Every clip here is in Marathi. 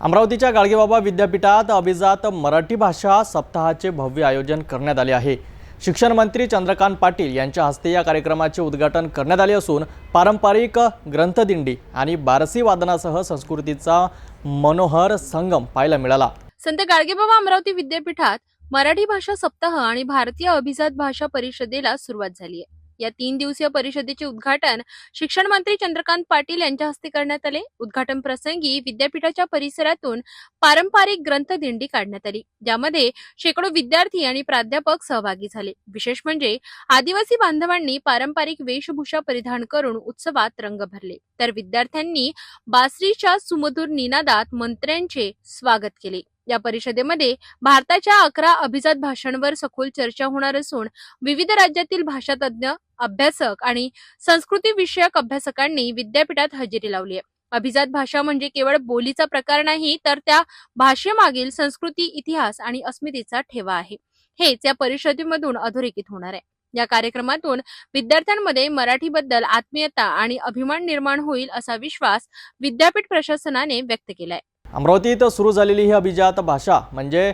अमरावतीच्या गाडगेबाबा विद्यापीठात अभिजात मराठी भाषा सप्ताहाचे भव्य आयोजन करण्यात आले आहे. शिक्षण मंत्री चंद्रकांत पाटील यांच्या हस्ते या कार्यक्रमाचे उद्घाटन करण्यात आले असून पारंपरिक ग्रंथदिंडी आणि बारसी वादनासह संस्कृतीचा मनोहर संगम पाहायला मिळाला. संत गाडगेबाबा अमरावती विद्यापीठात मराठी भाषा सप्ताह आणि भारतीय अभिजात भाषा परिषदेला सुरुवात झाली आहे. या तीन दिवसीय परिषदेचे उद्घाटन शिक्षण मंत्री चंद्रकांत पाटील यांच्या हस्ते करण्यात आले. उद्घाटन प्रसंगी विद्यापीठाच्या परिसरातून पारंपरिक ग्रंथदिंडी काढण्यात आली. ज्यामध्ये शेकडो विद्यार्थी आणि प्राध्यापक सहभागी झाले. विशेष म्हणजे आदिवासी बांधवांनी पारंपरिक वेशभूषा परिधान करून उत्सवात रंग भरले. तर विद्यार्थ्यांनी बासरीच्या सुमधुर निनादात मंत्र्यांचे स्वागत केले. या परिषदेमध्ये भारताच्या अकरा अभिजात भाषांवर सखोल चर्चा होणार असून विविध राज्यातील भाषातज्ञ अभ्यासक आणि संस्कृती विषयक अभ्यासकांनी विद्यापीठात हजेरी लावली आहे. अभिजात भाषा म्हणजे केवळ बोलीचा प्रकार नाही तर त्या भाषेमागील संस्कृती इतिहास आणि अस्मितेचा ठेवा आहे. हेच या परिषदेमधून अधोरेखित होणार आहे. या कार्यक्रमातून विद्यार्थ्यांमध्ये मराठीबद्दल आत्मीयता आणि अभिमान निर्माण होईल असा विश्वास विद्यापीठ प्रशासनाने व्यक्त केलाय. अमरावतीत सुरू झालेली ही अभिजात भाषा म्हणजे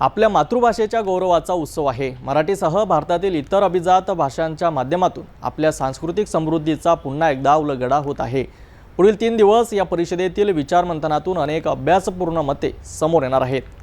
आपल्या मातृभाषेच्या गौरवाचा उत्सव आहे. मराठीसह भारतातील इतर अभिजात भाषांच्या माध्यमातून आपल्या सांस्कृतिक समृद्धीचा पुन्हा एकदा उलगडा होत आहे. पुढील तीन दिवस या परिषदेतील विचारमंथनातून अनेक अभ्यासपूर्ण मते समोर येणार आहेत.